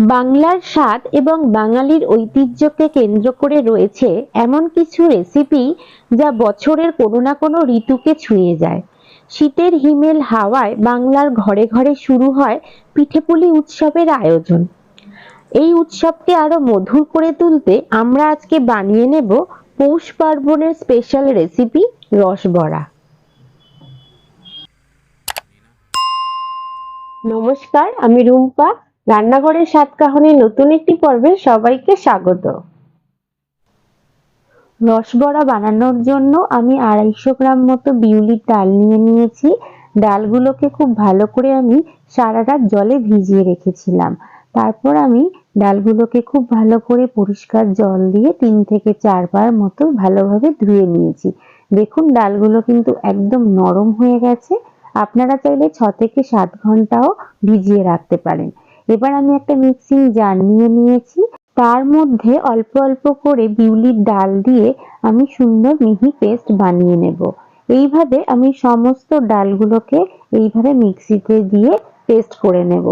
বাংলার স্বাদ এবং বাঙালির ঐতিহ্যকে কেন্দ্র করে রয়েছে এমন কিছু রেসিপি যা বছরের কোনো না কোনো ঋতুকে ছুঁয়ে যায়। শীতের হিমেল হাওয়ায় বাংলার ঘরে ঘরে শুরু হয় পিঠেপুলি উৎসবের আয়োজন। এই উৎসবকে আরও মধুর করে তুলতে আমরা আজকে বানিয়ে নেব পৌষ পার্বণের স্পেশাল রেসিপি রসবড়া। নমস্কার, আমি রুম্পা। রান্নাঘরের সাতকাহনের নতুন একটি পর্বে সবাইকে স্বাগত। রসবড়া বানানোর জন্য আমি আড়াইশো গ্রাম মতো বিউলির ডাল নিয়ে নিয়েছি। ডালগুলোকে খুব ভালো করে আমি সারা রাত জলে ভিজিয়ে রেখেছিলাম। তারপর আমি ডালগুলোকে খুব ভালো করে পরিষ্কার জল দিয়ে তিন থেকে চারবার মতো ভালোভাবে ধুয়ে নিয়েছি। দেখুন, ডালগুলো কিন্তু একদম নরম হয়ে গেছে। আপনারা চাইলে ছ থেকে সাত ঘন্টাও ভিজিয়ে রাখতে পারেন। এবার আমি একটা মিক্সিং জার নিয়ে নিয়েছি। তার মধ্যে অল্প অল্প করে বিউলির ডাল দিয়ে আমি সুন্দর মিহি পেস্ট বানিয়ে নেব। এইভাবে আমি সমস্ত ডালগুলোকে এইভাবে মিক্সিতে দিয়ে পেস্ট করে নেব।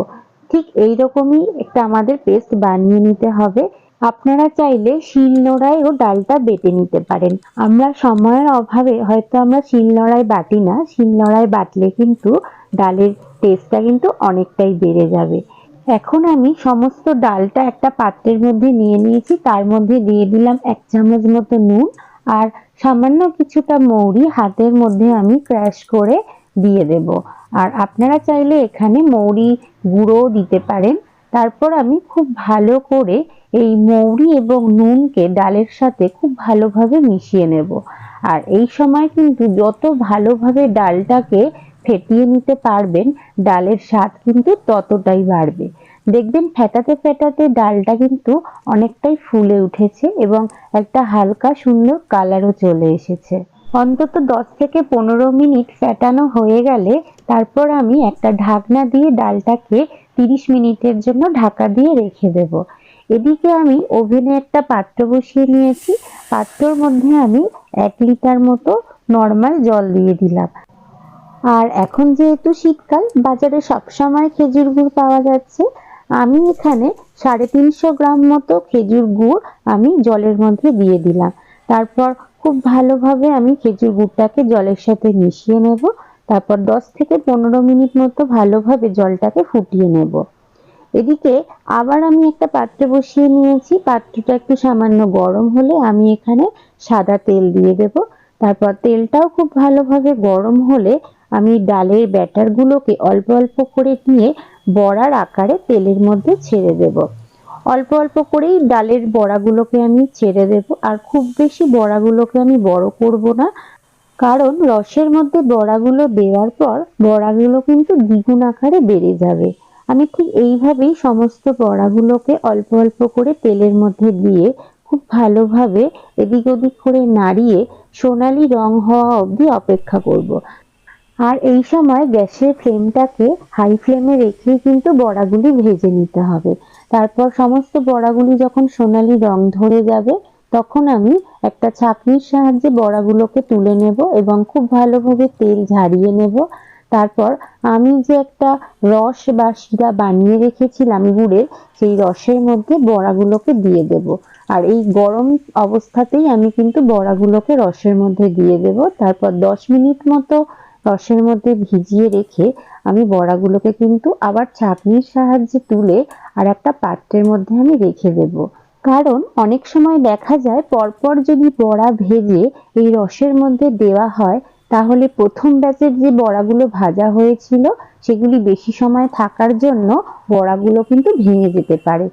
ঠিক এই রকমই একটা আমাদের পেস্ট বানিয়ে নিতে হবে। আপনারা চাইলে শিল নোড়ায়ও ডালটা বেটে নিতে পারেন। আমরা সময়ের অভাবে হয়তো আমরা শিল নোড়ায় বাটি না, শিল নোড়ায় বাটলে কিন্তু ডালের টেস্টটা কিন্তু অনেকটাই বেড়ে যাবে। এখন আমি সমস্ত ডালটা একটা পাত্রের মধ্যে নিয়ে নিয়েছি। তার মধ্যে দিয়ে দিলাম এক চামচ মতো নুন আর সামান্য কিছুটা মৌরি হাতের মধ্যে আমি ক্র্যাশ করে দিয়ে দেব। আর আপনারা চাইলে এখানে মৌরি গুঁড়োও দিতে পারেন। তারপর আমি খুব ভালো করে এই মৌরি এবং নুনকে ডালের সাথে খুব ভালোভাবে মিশিয়ে নেব। আর এই সময় কিন্তু যত ভালোভাবে ডালটাকে ফেটিয়ে নিতে পারবেন, ডালের স্বাদ কিন্তু ততটাই বাড়বে। দেখবেন ফেটাতে ফেটাতে ডালটা কিন্তু অনেকটাই ফুলে উঠেছে এবং একটা হালকা সুন্দর কালারও চলে এসেছে। অন্তত দশ থেকে পনেরো মিনিট ফেটানো হয়ে গেলে তারপর আমি একটা ঢাকনা দিয়ে ডালটাকে তিরিশ মিনিটের জন্য ঢাকা দিয়ে রেখে দেব। এদিকে আমি ওভেনে একটা পাত্র বসিয়ে নিয়েছি। পাত্রর মধ্যে আমি এক লিটার মতো নর্মাল জল দিয়ে দিলাম। আর এখন যেহেতু শীতকাল, বাজারে সবসময় খেজুর গুড় পাওয়া যাচ্ছে। আমি এখানে সাড়ে তিনশো গ্রাম মতো খেজুর গুড় আমি জলের মধ্যে দিয়ে দিলাম। তারপর খুব ভালোভাবে আমি খেজুর গুড়টাকে জলের সাথে মিশিয়ে নেব। তারপর দশ থেকে পনেরো মিনিট মতো ভালোভাবে জলটাকে ফুটিয়ে নেব। এদিকে আবার আমি একটা পাত্রে বসিয়ে নিয়েছি। পাত্রটা একটু সামান্য গরম হলে আমি এখানে সাদা তেল দিয়ে দেব। তারপর তেলটাও খুব ভালোভাবে গরম হলে আমি ডালের ব্যাটারগুলোকে অল্প অল্প করে নিয়ে বড়ার আকারে তেলের মধ্যে ছেড়ে দেব। অল্প অল্প করেই ডালের বড়াগুলোকে আমি ছেড়ে দেব। আর খুব বেশি বড়াগুলোকে আমি বড় করব না। কারণ রসের মধ্যে বড়াগুলো দেওয়ার পর বড়াগুলো কিন্তু দ্বিগুণ আকারে বেড়ে যাবে। আমি ঠিক এইভাবেই সমস্ত বড়াগুলোকে অল্প অল্প করে তেলের মধ্যে দিয়ে খুব ভালোভাবে এদিক ওদিক করে নাড়িয়ে সোনালি রং হওয়া অবধি অপেক্ষা করব। আর এই সময় গ্যাসের ফ্লেমটাকে হাই ফ্লেমে রেখে কিন্তু বড়াগুলি ভেজে নিতে হবে। তারপর সমস্ত বড়াগুলি যখন সোনালি রং ধরে যাবে, তখন আমি একটা ছাঁকনির সাহায্যে বড়াগুলোকে তুলে নেব এবং খুব ভালোভাবে তেল ঝারিয়ে নেব। তারপর আমি যে একটা রস বা শিরা বানিয়ে রেখেছিলাম গুড়ের, সেই রসের মধ্যে বড়াগুলোকে দিয়ে দেব। আর এই গরম অবস্থাতেই আমি কিন্তু বড়াগুলোকে রসের মধ্যে দিয়ে দেব। তারপর দশ মিনিট মতো রসের মধ্যে ভিজিয়ে রেখে আমি বড়াগুলোকে কিন্তু আবার ছাঁকনির সাহায্যে তুলে আর একটা পাত্রের মধ্যে আমি রেখে দেব। কারণ অনেক সময় দেখা যায় পরপর যদি বড়া ভেজে এই রসের মধ্যে দেওয়া হয়, তাহলে প্রথম ব্যাচের যে বড়াগুলো ভাজা হয়েছিল, সেগুলি বেশি সময় থাকার জন্য বড়াগুলো কিন্তু ভেঙে যেতে পারে।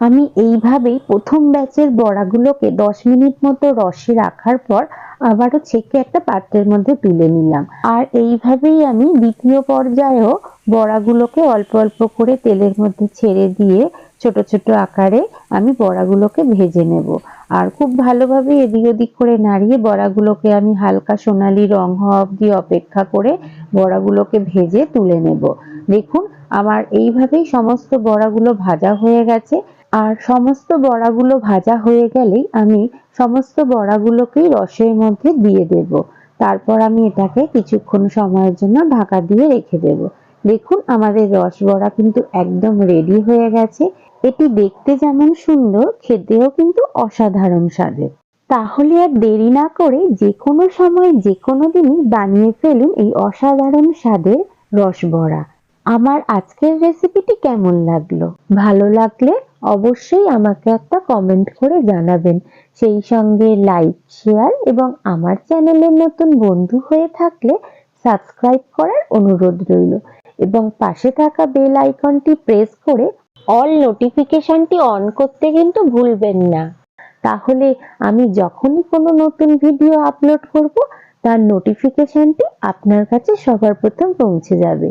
আমি এইভাবেই প্রথম ব্যাচের বড়াগুলোকে দশ মিনিট মতো রসে রাখার পর আবারও ছেঁকে একটা পাত্রের মধ্যে তুলে নিলাম। আর এইভাবেই আমি দ্বিতীয় পর্যায়েও বড়াগুলোকে অল্প অল্প করে তেলের মধ্যে ছেড়ে দিয়ে ছোট ছোট আকারে আমি বড়াগুলোকে ভেজে নেব। আর খুব ভালোভাবে এদিক ওদিক করে নাড়িয়ে বড়াগুলোকে আমি হালকা সোনালি রং হওয়া অব্দি অপেক্ষা করে বড়াগুলোকে ভেজে তুলে নেব। দেখুন, আমার এইভাবেই সমস্ত বড়াগুলো ভাজা হয়ে গেছে। আর সমস্ত বড়াগুলো ভাজা হয়ে গেলেই আমি সমস্ত বড়াগুলোকেই রসের মধ্যে দিয়ে দেব। তারপর আমি এটাকে কিছুক্ষণ সময়ের জন্য ঢাকা দিয়ে রেখে দেব। দেখুন, আমাদের রস বড়া কিন্তু একদম রেডি হয়ে গেছে। এটি দেখতে যেমন সুন্দর, খেতেও কিন্তু অসাধারণ স্বাদের তাহলে আর দেরি না করে যে কোনো সময় যে কোনো দিনই বানিয়ে ফেলুন এই অসাধারণ স্বাদের রসবড়া আমার আজকের রেসিপিটি কেমন লাগল? ভালো লাগলে অবশ্যই আমাকে একটা কমেন্ট করে জানাবেন। সেই সঙ্গে লাইক শেয়ার এবং আমার চ্যানেলের নতুন বন্ধু হয়ে থাকলে সাবস্ক্রাইব করার অনুরোধ রইল। এবং পাশে থাকা বেল আইকনটি প্রেস করে অল নোটিফিকেশনটি অন করতে কিন্তু ভুলবেন না। তাহলে আমি যখনই কোনো নতুন ভিডিও আপলোড করব, তার নোটিফিকেশনটি আপনার কাছে সবার প্রথম পৌঁছে যাবে।